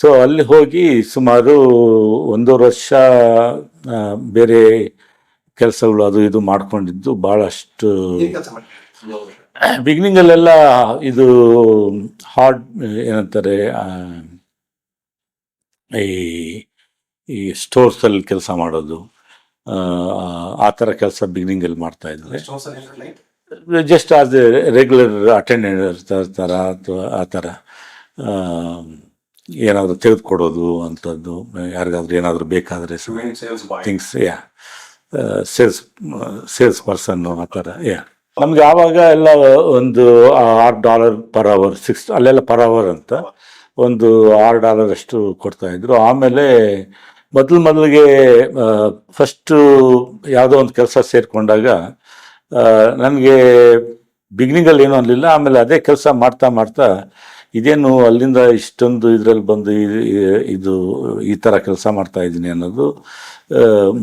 So ಅಲ್ಲಿ ಹೋಗಿ ಸುಮಾರು ಒಂದು ವರ್ಷ ಬೇರೆ ಕೆಲಸಗಳು ಅದು ಇದು ಮಾಡ್ಕೊಂಡಿದ್ದು ಭಾಳಷ್ಟು ಬಿಗ್ನಿಂಗಲ್ಲೆಲ್ಲ ಇದು ಹಾರ್ಡ್ ಏನಂತಾರೆ ಈ ಈ ಸ್ಟೋರ್ಸಲ್ಲಿ ಕೆಲಸ ಮಾಡೋದು ಆ, ಥರ ಕೆಲಸ ಬಿಗಿನಿಂಗಲ್ಲಿ ಮಾಡ್ತಾ ಇದ್ದಾರೆ ಜಸ್ಟ್ ಆಸ್ ರೆಗ್ಯುಲರ್ ಅಟೆಂಡೆಂಟ್ ಥರ ಅಥವಾ ಆ ಥರ ಏನಾದರೂ ತೆಗೆದುಕೊಡೋದು ಅಂಥದ್ದು ಯಾರಿಗಾದ್ರೂ ಏನಾದರೂ ಬೇಕಾದರೆ ಥಿಂಗ್ಸ್ ಯಾ ಸೇಲ್ಸ್ ಸೇಲ್ಸ್ ಪರ್ಸನ್ನು ಆ ಥರ ಯಾ ನಮ್ಗೆ ಆವಾಗ ಎಲ್ಲ ಒಂದು ಆರು ಡಾಲರ್ ಪರ್ ಅವರ್ ಸಿಕ್ಸ್ ಅಲ್ಲೆಲ್ಲ ಪರ್ ಅವರ್ ಅಂತ ಒಂದು ಆರು ಡಾಲರ್ ಅಷ್ಟು ಕೊಡ್ತಾ ಇದ್ರು. ಆಮೇಲೆ ಮೊದಲು ಮೊದಲಿಗೆ ಫಸ್ಟು ಯಾವುದೋ ಒಂದು ಕೆಲಸ ಸೇರಿಕೊಂಡಾಗ ನನಗೆ ಬಿಗಿನಿಂಗಲ್ಲಿ ಏನೂ ಅನ್ನಲಿಲ್ಲ ಆಮೇಲೆ ಅದೇ ಕೆಲಸ ಮಾಡ್ತಾ ಮಾಡ್ತಾ ಇದೇನು ಅಲ್ಲಿಂದ ಇಷ್ಟೊಂದು ಇದರಲ್ಲಿ ಬಂದು ಇದು, ಈ ಥರ ಕೆಲಸ ಮಾಡ್ತಾ ಇದ್ದೀನಿ ಅನ್ನೋದು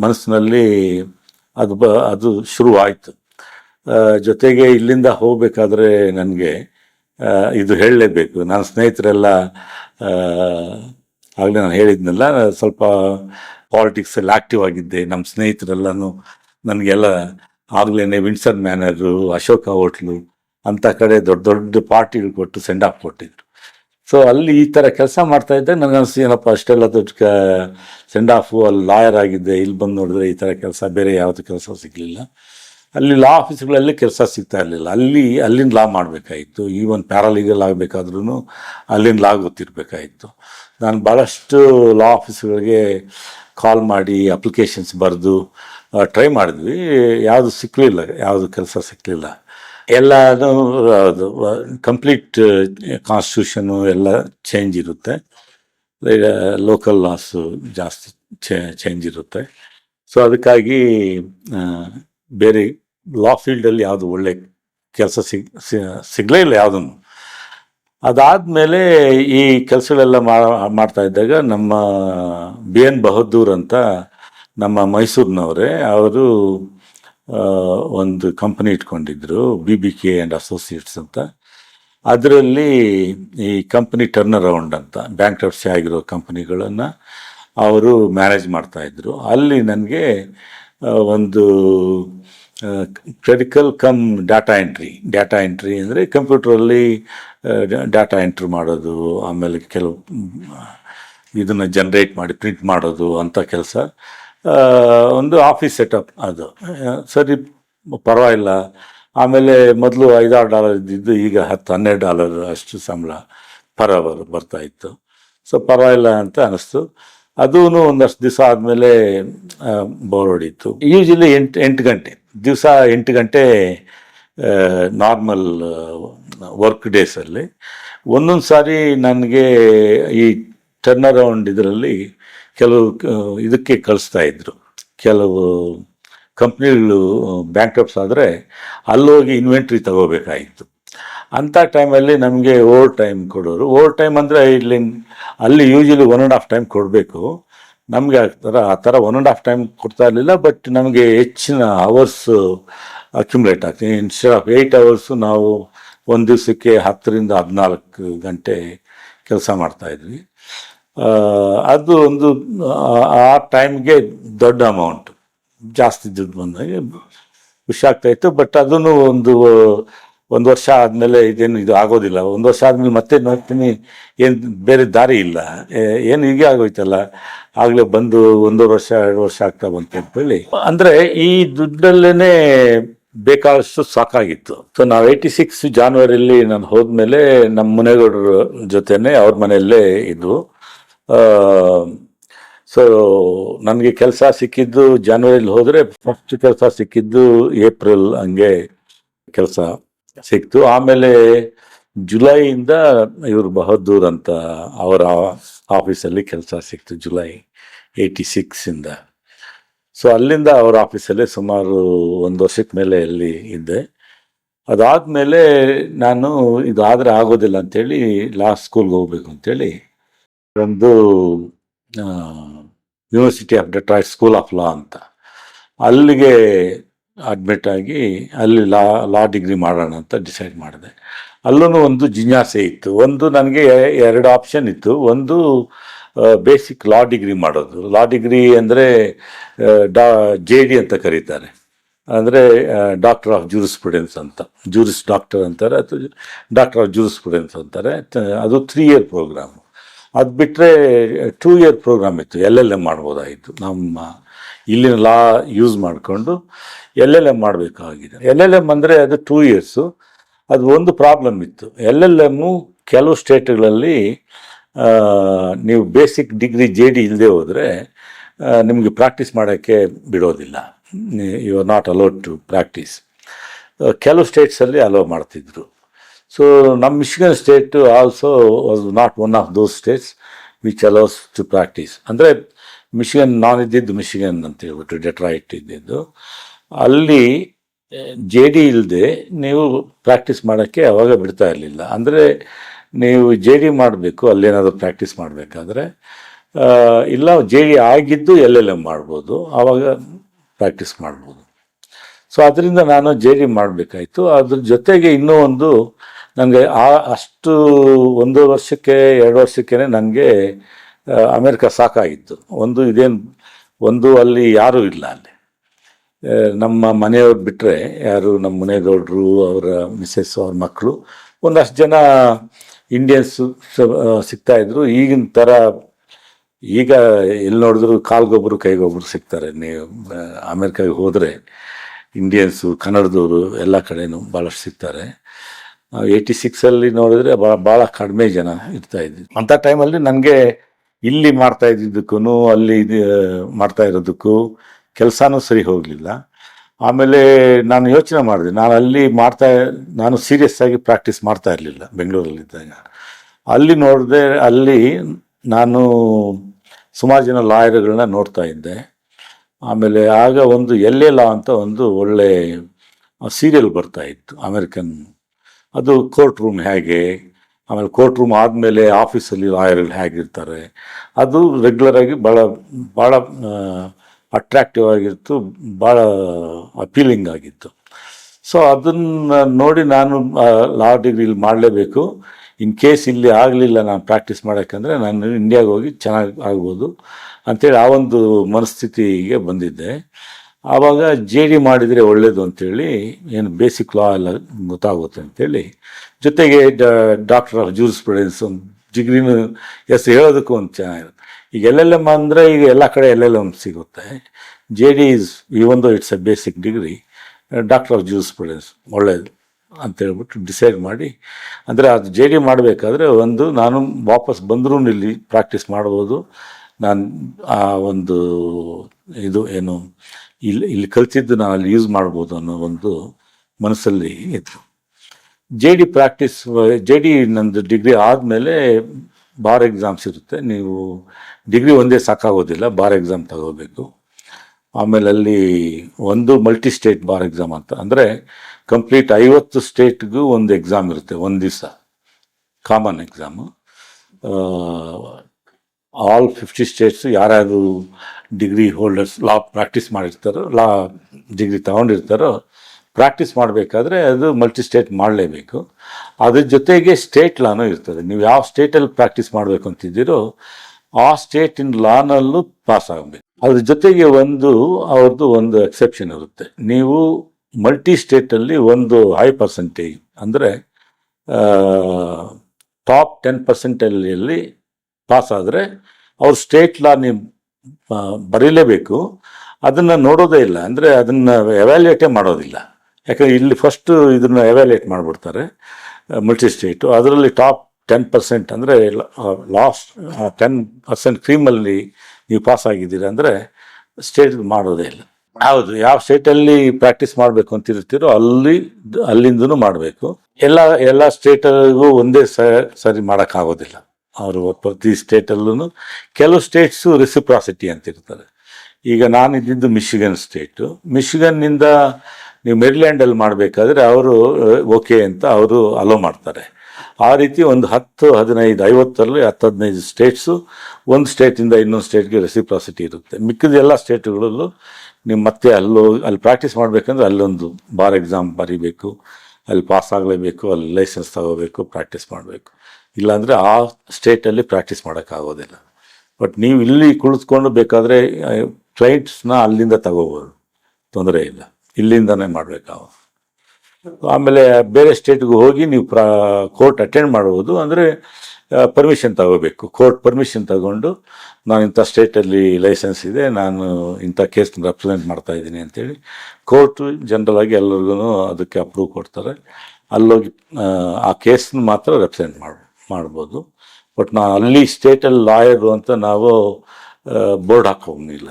ಮನಸ್ಸಿನಲ್ಲಿ ಅದು ಬ, ಅದು ಶುರುವಾಯಿತು. ಜೊತೆಗೆ ಇಲ್ಲಿಂದ ಹೋಗಬೇಕಾದ್ರೆ ನನಗೆ ಇದು ಹೇಳಲೇಬೇಕು. ನನ್ನ ಸ್ನೇಹಿತರೆಲ್ಲ ಆಗಲೇ ನಾನು ಹೇಳಿದ್ನಲ್ಲ, ಸ್ವಲ್ಪ ಪಾಲಿಟಿಕ್ಸಲ್ಲಿ ಆಕ್ಟಿವ್ ಆಗಿದ್ದೆ. ನಮ್ಮ ಸ್ನೇಹಿತರೆಲ್ಲನೂ ನನಗೆಲ್ಲ ಆಗ್ಲೇ ವಿನ್ಸನ್ ಮ್ಯಾನರು ಅಶೋಕ ಹೋಟ್ಲು, ಅಂತ ಕಡೆ ದೊಡ್ಡ ದೊಡ್ಡ ಪಾರ್ಟಿಗಳು ಕೊಟ್ಟು ಸೆಂಡ್ ಆಫ್ ಕೊಟ್ಟಿದ್ರು. ಸೊ ಅಲ್ಲಿ ಈ ಥರ ಕೆಲಸ ಮಾಡ್ತಾ ಇದ್ದೆ. ನನಗೆ ಅನಿಸ್ತು ಏನಪ್ಪ, ಅಷ್ಟೆಲ್ಲ ದೊಡ್ಡ ಸೆಂಡ್ ಆಫು ಅಲ್ಲಿ ಲಾಯರ್ ಆಗಿದ್ದೆ. ಇಲ್ಲಿ ಬಂದು ನೋಡಿದ್ರೆ ಈ ಥರ ಕೆಲಸ, ಬೇರೆ ಯಾವುದು ಕೆಲಸ ಸಿಗಲಿಲ್ಲ. ಅಲ್ಲಿ ಲಾ ಆಫೀಸ್ಗಳಲ್ಲಿ ಕೆಲಸ ಸಿಗ್ತಾ ಇರಲಿಲ್ಲ. ಅಲ್ಲಿ ಅಲ್ಲಿಂದ ಲಾ ಮಾಡಬೇಕಾಗಿತ್ತು ಈವನ್ ಪ್ಯಾರಾಲೀಗಲ್ ಆಗಬೇಕಾದ್ರೂ ಅಲ್ಲಿಂದ ಲಾ ಗೊತ್ತಿರಬೇಕಾಗಿತ್ತು ನಾನು ಭಾಳಷ್ಟು ಲಾ ಆಫೀಸ್ಗಳಿಗೆ ಕಾಲ್ ಮಾಡಿ ಅಪ್ಲಿಕೇಶನ್ಸ್ ಬರೆದು ಟ್ರೈ ಮಾಡಿದ್ವಿ. ಯಾವುದು ಸಿಕ್ಕಲಿಲ್ಲ ಯಾವುದು ಕೆಲಸ ಸಿಕ್ಕಲಿಲ್ಲ ಎಲ್ಲನೂ ಕಂಪ್ಲೀಟ್ ಕಾನ್ಸ್ಟಿಟ್ಯೂಷನು ಎಲ್ಲ ಚೇಂಜ್ ಇರುತ್ತೆ. ಲೋಕಲ್ ಲಾಸು ಜಾಸ್ತಿ ಚೇಂಜ್ ಇರುತ್ತೆ. ಸೊ ಅದಕ್ಕಾಗಿ ಬೇರೆ ಲಾ ಫೀಲ್ಡಲ್ಲಿ ಯಾವುದು ಒಳ್ಳೆ ಕೆಲಸ ಸಿಗ್ ಸಿಗಲೇ ಇಲ್ಲ ಯಾವುದನ್ನು. ಅದಾದಮೇಲೆ ಈ ಕೆಲಸಗಳೆಲ್ಲ ಮಾಡ್ತಾ ಇದ್ದಾಗ ನಮ್ಮ ಬಿ ಎನ್ ಬಹದ್ದೂರ್ ಅಂತ ನಮ್ಮ ಮೈಸೂರಿನವರೇ, ಅವರು ಒಂದು ಕಂಪನಿ ಇಟ್ಕೊಂಡಿದ್ರು B B K and associates ಅಂತ. ಅದರಲ್ಲಿ ಈ ಕಂಪನಿ ಟರ್ನ್ ಅರೌಂಡ್ ಅಂತ ಬ್ಯಾಂಕ್ರಪ್ಸಿ ಆಗಿರೋ ಕಂಪನಿಗಳನ್ನು ಅವರು ಮ್ಯಾನೇಜ್ ಮಾಡ್ತಾ ಇದ್ರು. ಅಲ್ಲಿ ನನಗೆ ಒಂದು clerical cum data entry data entry ಅಂದರೆ ಕಂಪ್ಯೂಟ್ರಲ್ಲಿ ಡಾಟಾ ಎಂಟ್ರಿ ಮಾಡೋದು, ಆಮೇಲೆ ಕೆಲವು, ಇದನ್ನು ಜನ್ರೇಟ್ ಮಾಡಿ ಪ್ರಿಂಟ್ ಮಾಡೋದು ಅಂಥ ಕೆಲಸ. ಒಂದು ಆಫೀಸ್ ಸೆಟಪ್ ಅದು. ಸರಿ, ಪರವಾಗಿಲ್ಲ. ಆಮೇಲೆ ಮೊದಲು ಐದಾರು ಡಾಲರ್ ಇದ್ದಿದ್ದು ಈಗ ಹತ್ತು, ಹನ್ನೆರಡು ಡಾಲರ್ ಅಷ್ಟು ಸಂಬಳ ಪರ್ ಬರ್ತಾ ಇತ್ತು. ಸೊ ಪರವಾಗಿಲ್ಲ ಅಂತ ಅನಿಸ್ತು. ಅದೂ ಒಂದಷ್ಟು ದಿವಸ ಆದಮೇಲೆ ಬೋರ್ ಹೊಡೀತು. ಯೂಶಲಿ ಎಂಟು ಎಂಟು ಗಂಟೆ, ದಿವಸ ಎಂಟು ಗಂಟೆ ನಾರ್ಮಲ್ ವರ್ಕ್ ಡೇಸಲ್ಲಿ ಒಂದೊಂದು ಸಾರಿ ನನಗೆ ಈ ಟರ್ನ್ ಅರೌಂಡ್ ಇದರಲ್ಲಿ ಕೆಲವು ಇದಕ್ಕೆ ಕಳಿಸ್ತಾ ಇದ್ರು. ಕೆಲವು ಕಂಪ್ನಿಗಳು ಬ್ಯಾಂಕ್ರಪ್ಸ್ ಆದರೆ ಅಲ್ಲೋಗಿ ಇನ್ವೆಂಟ್ರಿ ತಗೋಬೇಕಾಯಿತು. ಅಂಥ ಟೈಮಲ್ಲಿ ನಮಗೆ ಓವರ್ ಟೈಮ್ ಕೊಡೋರು. ಓವರ್ ಟೈಮ್ ಅಂದರೆ ಇಲ್ಲಿ ಅಲ್ಲಿ usually one and half time ಕೊಡಬೇಕು. ನಮಗೆ ಆ ಥರ ಆ ಥರ ಒನ್ ಆ್ಯಂಡ್ ಹಾಫ್ ಟೈಮ್ ಕೊಡ್ತಾ ಇರಲಿಲ್ಲ ಬಟ್ ನಮಗೆ ಹೆಚ್ಚಿನ ಅವರ್ಸು ಅಕ್ಯುಮುಲೇಟ್ ಆಗ್ತೀನಿ ಇನ್ಸ್ಟೆಡ್ ಆಫ್ ಏಯ್ಟ್ ಅವರ್ಸು ನಾವು ಒಂದು ದಿವಸಕ್ಕೆ ಹತ್ತರಿಂದ ಹದಿನಾಲ್ಕು ಗಂಟೆ ಕೆಲಸ ಮಾಡ್ತಾ ಇದ್ವಿ. ಆ, ಅದು ಒಂದು, ಆ- ಟೈಮ್ಗೆ ದೊಡ್ಡ ಅಮೌಂಟ್ ಜಾಸ್ತಿ ದುಡ್ಡು ಬಂದಾಗ ಖುಷಿ ಬಟ್ ಅದನ್ನು ಒಂದು ಒಂದು ವರ್ಷ ಆದಮೇಲೆ ಇದೇನು ಇದು ಆಗೋದಿಲ್ಲ. ಒಂದು ವರ್ಷ ಆದಮೇಲೆ ಮತ್ತೆ ನೋಡ್ತೀನಿ, ಏನು ಬೇರೆ ದಾರಿ ಇಲ್ಲ. ಏನು ಹೀಗೆ ಆಗೋಯ್ತಲ್ಲ. ಆಗಲೇ ಬಂದು ಒಂದೂವರೆ ವರ್ಷ, ಎರಡು ವರ್ಷ ಆಗ್ತಾ ಬಂತು ಅಂತೇಳಿ ಅಂದರೆ ಈ ದುಡ್ಡಲ್ಲೇ ಬೇಕಾದಷ್ಟು ಸಾಕಾಗಿತ್ತು. ಸೊ ನಾವು ಏಯ್ಟಿ ಸಿಕ್ಸ್ ಜಾನ್ವರಿಲಿ ನಾನು ಹೋದ್ಮೇಲೆ ನಮ್ಮ ಮುನೇಗೌಡರ ಜೊತೆನೆ ಅವ್ರ ಮನೆಯಲ್ಲೇ ಇದು ಸೊ ನನಗೆ ಕೆಲಸ ಸಿಕ್ಕಿದ್ದು ಜಾನ್ವರಿಲಿ ಹೋದರೆ ಫಸ್ಟ್ ಕೆಲಸ ಸಿಕ್ಕಿದ್ದು ಏಪ್ರಿಲ್ ಹಂಗೆ ಕೆಲಸ ಸಿಕ್ತು. ಆಮೇಲೆ ಜುಲೈಯಿಂದ ಇವರು ಬಹದ್ದೂರ್ ಅಂತ ಅವರ ಆಫೀಸಲ್ಲಿ ಕೆಲಸ ಸಿಕ್ತು ಜುಲೈ ಏಯ್ಟಿ ಸಿಕ್ಸಿಂದ ಸೊ ಅಲ್ಲಿಂದ ಅವರ ಆಫೀಸಲ್ಲೇ ಸುಮಾರು ಒಂದು ವರ್ಷಕ್ಕೆ ಮೇಲೆ ಅಲ್ಲಿ ಇದ್ದೆ. ಅದಾದಮೇಲೆ ನಾನು ಇದು ಆದರೆ ಆಗೋದಿಲ್ಲ ಅಂತೇಳಿ ಲಾಸ್ಟ್ ಸ್ಕೂಲ್ಗೆ ಹೋಗ್ಬೇಕು ಅಂತೇಳಿ ಒಂದು university of Detroit school of law ಅಂತ. ಅಲ್ಲಿಗೆ ಅಡ್ಮಿಟ್ ಆಗಿ ಅಲ್ಲಿ ಲಾ ಲಾ ಡಿಗ್ರಿ ಮಾಡೋಣ ಅಂತ ಡಿಸೈಡ್ ಮಾಡಿದೆ. ಅಲ್ಲೂ ಒಂದು ಜಿಜ್ಞಾಸೆ ಇತ್ತು. ಒಂದು ನನಗೆ ಎರಡು ಆಪ್ಷನ್ ಇತ್ತು. ಒಂದು ಬೇಸಿಕ್ ಲಾ ಡಿಗ್ರಿ ಮಾಡೋದು. ಲಾ ಡಿಗ್ರಿ ಅಂದರೆ ಡಾ ಜೆ ಡಿ ಅಂತ ಕರೀತಾರೆ. ಅಂದರೆ ಡಾಕ್ಟರ್ ಆಫ್ ಜೂರಿಸ್ಪ್ರುಡೆನ್ಸ್ ಅಂತ. ಜ್ಯೂರಿಸ್ ಡಾಕ್ಟರ್ ಅಂತಾರೆ ಅಥವಾ ಡಾಕ್ಟರ್ ಆಫ್ ಜೂರಿಸ್ಪ್ರುಡೆನ್ಸ್ ಅಂತಾರೆ. ಅದು ತ್ರೀ ಇಯರ್ ಪ್ರೋಗ್ರಾಮು ಅದು ಬಿಟ್ಟರೆ ಟೂ ಇಯರ್ ಪ್ರೋಗ್ರಾಮ್ ಇತ್ತು ಎಲ್ ಎಲ್ ಎಂ ಮಾಡ್ಬೋದಾಯಿತು. ನಮ್ಮ ಇಲ್ಲಿನ ಲಾ ಯೂಸ್ ಮಾಡಿಕೊಂಡು ಎಲ್ ಎಲ್ ಎಂ ಮಾಡಬೇಕಾಗಿದೆ. ಎಲ್ ಎಂ ಅಂದರೆ ಅದು ಟೂ ಇಯರ್ಸು ಅದು ಒಂದು ಪ್ರಾಬ್ಲಮ್ ಇತ್ತು. ಎಲ್ ಎಮ್ಮು ಕೆಲವು ಸ್ಟೇಟ್ಗಳಲ್ಲಿ ನೀವು ಬೇಸಿಕ್ ಡಿಗ್ರಿ ಜೆ ಡಿ ಇಲ್ಲದೆ ಹೋದರೆ ನಿಮಗೆ ಪ್ರಾಕ್ಟೀಸ್ ಮಾಡೋಕ್ಕೆ ಬಿಡೋದಿಲ್ಲ. You are not allowed to practise ಕೆಲವು ಸ್ಟೇಟ್ಸಲ್ಲಿ ಅಲೋ ಮಾಡ್ತಿದ್ರು. ಸೊ ನಮ್ಮ Michigan state also was not one of those states which allows to practise ಅಂದರೆ ಮಿಶಿಗನ್ ನಾನು ಇದ್ದಿದ್ದು ಮಿಶಿಗನ್ ಅಂತ ಹೇಳ್ಬಿಟ್ಟು ಡೆಟ್ರಾಯಿಟ್ ಅಲ್ಲಿ ಜೆ ಡಿ ಇಲ್ಲದೆ ನೀವು ಪ್ರಾಕ್ಟೀಸ್ ಮಾಡೋಕ್ಕೆ ಅವಾಗ ಬಿಡ್ತಾ ಇರಲಿಲ್ಲ. ಅಂದರೆ ನೀವು ಜೆ ಡಿ ಮಾಡಬೇಕು, ಅಲ್ಲೇನಾದರೂ ಪ್ರಾಕ್ಟೀಸ್ ಮಾಡಬೇಕಾದ್ರೆ ಇಲ್ಲ ಜೆ ಡಿ ಆಗಿದ್ದು ಎಲ್ ಎಲ್ ಎಂ ಮಾಡ್ಬೋದು, ಆವಾಗ ಪ್ರಾಕ್ಟೀಸ್ ಮಾಡ್ಬೋದು. ಸೊ ಅದರಿಂದ ನಾನು ಜೆ ಡಿ ಮಾಡಬೇಕಾಯ್ತು. ಅದ್ರ ಜೊತೆಗೆ ಇನ್ನೂ ಒಂದು ನನಗೆ ಆ ಅಷ್ಟು ಒಂದು ವರ್ಷಕ್ಕೆ, ಎರಡು ವರ್ಷಕ್ಕೇ ನನಗೆ ಅಮೇರಿಕ ಸಾಕಾಗಿತ್ತು. ಒಂದು ಇದೇನು, ಒಂದು ಅಲ್ಲಿ ಯಾರೂ ಇಲ್ಲ ಅಲ್ಲಿ. ನಮ್ಮ ಮನೆಯವ್ರು ಬಿಟ್ಟರೆ ಯಾರು ನಮ್ಮ ಮನೆಗೌಡರು, ಅವರ ಮಿಸ್ಸಸ್, ಅವ್ರ ಮಕ್ಕಳು ಒಂದಷ್ಟು ಜನ ಇಂಡಿಯನ್ಸು ಸಿಗ್ತಾಯಿದ್ರು ಈಗಿನ ಥರ ಈಗ ಎಲ್ಲಿ ನೋಡಿದ್ರು ಕಾಲ್ಗೊಬ್ಬರು ಕೈಗೊಬ್ಬರು ಸಿಗ್ತಾರೆ. ನೀವು ಅಮೇರಿಕಾಗೆ ಹೋದರೆ ಇಂಡಿಯನ್ಸು ಕನ್ನಡದವರು ಎಲ್ಲ ಕಡೆನೂ ಭಾಳಷ್ಟು ಸಿಗ್ತಾರೆ. ಏಯ್ಟಿ ಸಿಕ್ಸಲ್ಲಿ ನೋಡಿದ್ರೆ ಭಾಳ ಭಾಳ ಕಡಿಮೆ ಜನ ಇರ್ತಾ ಇದ್ವಿ. ಅಂಥ ಟೈಮಲ್ಲಿ ನನಗೆ ಇಲ್ಲಿ ಮಾಡ್ತಾ ಇದ್ದಿದ್ದಕ್ಕೂ ಅಲ್ಲಿ ಮಾಡ್ತಾ ಇರೋದಕ್ಕೂ ಕೆಲಸನೂ ಸರಿ ಹೋಗಲಿಲ್ಲ. ಆಮೇಲೆ ನಾನು ಯೋಚನೆ ಮಾಡಿದೆ, ನಾನು ಅಲ್ಲಿ ಮಾಡ್ತಾ, ನಾನು ಸೀರಿಯಸ್ ಆಗಿ ಪ್ರಾಕ್ಟೀಸ್ ಮಾಡ್ತಾ ಇರಲಿಲ್ಲ ಬೆಂಗಳೂರಲ್ಲಿದ್ದಾಗ. ಅಲ್ಲಿ ನೋಡಿದೆ, ಅಲ್ಲಿ ನಾನು ಸುಮಾರು ಜನ ಲಾಯರ್ಗಳನ್ನ ನೋಡ್ತಾ ಇದ್ದೆ. ಆಮೇಲೆ ಆಗ ಒಂದು ಎಲ್ ಎ ಲಾ ಅಂತ ಒಂದು ಒಳ್ಳೆ ಸೀರಿಯಲ್ ಬರ್ತಾ ಇತ್ತು ಅಮೆರಿಕನ್ ಅದು ಕೋರ್ಟ್ ರೂಮ್ ಹೇಗೆ? ಆಮೇಲೆ ಕೋರ್ಟ್ ರೂಮ್ ಆದಮೇಲೆ ಆಫೀಸಲ್ಲಿ ಲಾಯರ್ಗಳು ಹೇಗಿರ್ತಾರೆ? ಅದು ರೆಗ್ಯುಲರ್ ಆಗಿ ಭಾಳ ಭಾಳ ಅಟ್ರಾಕ್ಟಿವ್ ಆಗಿತ್ತು ಭಾಳ ಅಪೀಲಿಂಗ್ ಆಗಿತ್ತು. ಸೊ ಅದನ್ನು ನೋಡಿ ನಾನು ಲಾ ಡಿಗ್ರಿ ಇಲ್ಲಿ ಮಾಡಲೇಬೇಕು. ಇನ್ ಕೇಸ್ ಇಲ್ಲಿ ಆಗಲಿಲ್ಲ ನಾನು ಪ್ರಾಕ್ಟೀಸ್ ಮಾಡೋಕ್ಕಂದ್ರೆ ನಾನು ಇಂಡಿಯಾಗೆ ಹೋಗಿ ಚೆನ್ನಾಗಿ ಆಗ್ಬೋದು. ಅಂಥೇಳಿ ಆ ಒಂದು ಮನಸ್ಥಿತಿಗೆ ಬಂದಿದ್ದೆ. ಆವಾಗ ಜೆ ಡಿ ಮಾಡಿದರೆ ಒಳ್ಳೆಯದು ಅಂತೇಳಿ ಏನು ಬೇಸಿಕ್ ಲಾ ಎಲ್ಲ ಗೊತ್ತಾಗುತ್ತೆ ಅಂತೇಳಿ. ಜೊತೆಗೆ ಡಾಕ್ಟರ್ ಆಫ್ ಜೂರಿಸ್ಪ್ರುಡೆನ್ಸ್ ಒಂದು ಡಿಗ್ರಿನೂ ಎಸ್ ಹೇಳೋದಕ್ಕೂ ಒಂದು ಚೆನ್ನಾಗಿರುತ್ತೆ. ಈಗ ಎಲ್ ಎಲ್ ಎಂ ಅಂದರೆ ಈಗ ಎಲ್ಲ ಕಡೆ ಎಲ್ ಎಲ್ ಎಂ ಸಿಗುತ್ತೆ. ಜೆ ಡಿ ಇಸ್ ಈ ಒಂದು it's a basic degree doctor of jurisprudence ಒಳ್ಳೆಯದು ಅಂತ ಅಂತೇಳ್ಬಿಟ್ಟು ಡಿಸೈಡ್ ಮಾಡಿ. ಅಂದರೆ ಅದು ಜೆ ಡಿ ಮಾಡಬೇಕಾದ್ರೆ ಒಂದು ನಾನು ವಾಪಸ್ ಬಂದರೂ ಇಲ್ಲಿ ಪ್ರಾಕ್ಟೀಸ್ ಮಾಡ್ಬೋದು. ನಾನು ಆ ಒಂದು ಇದು ಏನು ಇಲ್ಲಿ ಇಲ್ಲಿ ಕಲ್ತಿದ್ದು ನಾನು ಅಲ್ಲಿ ಯೂಸ್ ಮಾಡ್ಬೋದು ಅನ್ನೋ ಒಂದು ಮನಸ್ಸಲ್ಲಿ ಇತ್ತು. J D practice J D ನಂದು ಡಿಗ್ರಿ ಆದಮೇಲೆ ಬಾರ್ ಎಕ್ಸಾಮ್ಸ್ ಇರುತ್ತೆ. ನೀವು ಡಿಗ್ರಿ ಒಂದೇ ಸಾಕಾಗೋದಿಲ್ಲ ಬಾರ್ ಎಕ್ಸಾಮ್ ತಗೋಬೇಕು. ಆಮೇಲೆ ಅಲ್ಲಿ ಒಂದು ಮಲ್ಟಿ ಸ್ಟೇಟ್ ಬಾರ್ ಎಕ್ಸಾಮ್ ಅಂತ. ಅಂದರೆ ಕಂಪ್ಲೀಟ್ ಐವತ್ತು ಸ್ಟೇಟ್ಗೂ ಒಂದು ಎಕ್ಸಾಮ್ ಇರುತ್ತೆ ಒಂದು ದಿವಸ common exam all fifty states ಯಾರ್ಯಾರು ಡಿಗ್ರಿ ಹೋಲ್ಡರ್ಸ್ ಲಾ ಪ್ರಾಕ್ಟೀಸ್ ಮಾಡಿರ್ತಾರೋ ಲಾ ಡಿಗ್ರಿ ತಗೊಂಡಿರ್ತಾರೋ ಪ್ರಾಕ್ಟೀಸ್ ಮಾಡಬೇಕಾದ್ರೆ ಅದು ಮಲ್ಟಿ ಸ್ಟೇಟ್ ಮಾಡಲೇಬೇಕು. ಅದ್ರ ಜೊತೆಗೆ ಸ್ಟೇಟ್ ಲಾನು ಇರ್ತದೆ. ನೀವು ಯಾವ ಸ್ಟೇಟಲ್ಲಿ ಪ್ರಾಕ್ಟೀಸ್ ಮಾಡಬೇಕು ಅಂತಿದ್ದೀರೋ, ಆ ಸ್ಟೇಟಿನ ಲಾನಲ್ಲೂ ಪಾಸ್ ಆಗಬೇಕು. ಅದ್ರ ಜೊತೆಗೆ ಒಂದು ಅವ್ರದ್ದು ಒಂದು ಎಕ್ಸೆಪ್ಷನ್ ಇರುತ್ತೆ. ನೀವು ಮಲ್ಟಿ ಸ್ಟೇಟಲ್ಲಿ ಒಂದು ಹೈ ಪರ್ಸೆಂಟೇಜ್ ಅಂದರೆ ಟಾಪ್ ಟೆನ್ ಪರ್ಸೆಂಟಲ್ಲಿ ಪಾಸ್ ಆದರೆ ಅವ್ರು ಸ್ಟೇಟ್ ಲಾ ನೀವು ಬರೀಲೇಬೇಕು. ಅದನ್ನು ನೋಡೋದೇ ಇಲ್ಲ. ಅಂದರೆ ಅದನ್ನು ಎವ್ಯಾಲ್ಯೂಯೇಟೇ ಮಾಡೋದಿಲ್ಲ. ಯಾಕಂದರೆ ಇಲ್ಲಿ ಫಸ್ಟು ಇದನ್ನು ಎವ್ಯಾಲ್ಯೂಯೇಟ್ ಮಾಡಿಬಿಡ್ತಾರೆ ಮಲ್ಟಿ ಸ್ಟೇಟು ಅದರಲ್ಲಿ ಟಾಪ್ ಟೆನ್ ಪರ್ಸೆಂಟ್ ಅಂದರೆ ಲಾಸ್ಟ್ ಟೆನ್ ಪರ್ಸೆಂಟ್ ಕ್ರೀಮಲ್ಲಿ ನೀವು ಪಾಸ್ ಆಗಿದ್ದೀರ ಅಂದರೆ ಸ್ಟೇಟ್ ಮಾಡೋದೇ ಇಲ್ಲ. ಹೌದು, ಯಾವ ಸ್ಟೇಟಲ್ಲಿ ಪ್ರಾಕ್ಟೀಸ್ ಮಾಡಬೇಕು ಅಂತಿರ್ತೀರೋ ಅಲ್ಲಿ, ಅಲ್ಲಿಂದನೂ ಮಾಡಬೇಕು. ಎಲ್ಲ ಎಲ್ಲ ಸ್ಟೇಟಲ್ಲಿಗೂ ಒಂದೇ ಸರಿ ಮಾಡೋಕ್ಕಾಗೋದಿಲ್ಲ. ಅವರು ಪ್ರತಿ ಸ್ಟೇಟಲ್ಲೂ ಕೆಲವು ಸ್ಟೇಟ್ಸು ರೆಸಿಪ್ರಾಸಿಟಿ ಅಂತ ಇರ್ತಾರೆ ಈಗ ನಾನು ಇದ್ದಿದ್ದು ಮಿಶಿಗನ್ ಸ್ಟೇಟು ಮಿಶಿಗನ್ನಿಂದ ನೀವು ಮೆರಿಲ್ಯಾಂಡಲ್ಲಿ ಮಾಡಬೇಕಾದ್ರೆ ಅವರು ಓಕೆ ಅಂತ ಅವರು ಅಲೋ ಮಾಡ್ತಾರೆ. ಆ ರೀತಿ ಒಂದು ಹತ್ತು, ಹದಿನೈದು, ಐವತ್ತರಲ್ಲಿ ಹತ್ತು, ಹದಿನೈದು ಸ್ಟೇಟ್ಸು ಒಂದು ಸ್ಟೇಟಿಂದ ಇನ್ನೊಂದು ಸ್ಟೇಟ್ಗೆ ರೆಸಿಪ್ರಾಸಿಟಿ ಇರುತ್ತೆ. ಮಿಕ್ಕಿದ ಎಲ್ಲ ಸ್ಟೇಟ್ಗಳಲ್ಲೂ ನೀವು ಮತ್ತೆ ಅಲ್ಲೋ, ಅಲ್ಲಿ ಪ್ರಾಕ್ಟೀಸ್ ಮಾಡಬೇಕಂದ್ರೆ ಅಲ್ಲೊಂದು ಬಾರ್ ಎಕ್ಸಾಮ್ ಬರೀಬೇಕು, ಅಲ್ಲಿ ಪಾಸ್ ಆಗಲೇಬೇಕು, ಅಲ್ಲಿ ಲೈಸೆನ್ಸ್ ತಗೋಬೇಕು ಪ್ರಾಕ್ಟೀಸ್ ಮಾಡಬೇಕು. ಇಲ್ಲಾಂದರೆ ಆ ಸ್ಟೇಟಲ್ಲಿ ಪ್ರಾಕ್ಟೀಸ್ ಮಾಡೋಕ್ಕಾಗೋದಿಲ್ಲ. ಬಟ್ ನೀವು ಇಲ್ಲಿ ಕುಳಿತುಕೊಂಡು ಬೇಕಾದರೆ ಫ್ಲೈಟ್ಸ್ನ ಅಲ್ಲಿಂದ ತಗೋಬೋದು. ತೊಂದರೆ ಇಲ್ಲ. ಇಲ್ಲಿಂದನೇ ಮಾಡಬೇಕಾಗ. ಆಮೇಲೆ ಬೇರೆ ಸ್ಟೇಟ್ಗೆ ಹೋಗಿ ನೀವು ಪ್ರಾ ಕೋರ್ಟ್ ಅಟೆಂಡ್ ಮಾಡ್ಬೋದು. ಅಂದರೆ ಪರ್ಮಿಷನ್ ತಗೋಬೇಕು. ಕೋರ್ಟ್ ಪರ್ಮಿಷನ್ ತಗೊಂಡು ನಾನು ಇಂಥ ಸ್ಟೇಟಲ್ಲಿ ಲೈಸೆನ್ಸ್ ಇದೆ ನಾನು ಇಂಥ ಕೇಸ್ನ ರೆಪ್ರೆಸೆಂಟ್ ಮಾಡ್ತಾ ಇದ್ದೀನಿ ಅಂತೇಳಿ ಕೋರ್ಟು ಜನರಲ್ ಆಗಿ ಎಲ್ಲರಿಗೂ ಅದಕ್ಕೆ ಅಪ್ರೂವ್ ಕೊಡ್ತಾರೆ. ಅಲ್ಲೋಗಿ ಆ, ಕೇಸ್ನ ಮಾತ್ರ ರೆಪ್ರೆಸೆಂಟ್ ಮಾಡ್ ಮಾಡ್ಬೋದು. ಬಟ್ ನಾನು ಅಲ್ಲಿ ಸ್ಟೇಟಲ್ಲಿ ಲಾಯರು ಅಂತ ನಾವು ಬೋರ್ಡ್ ಹಾಕೋಂಗಿಲ್ಲ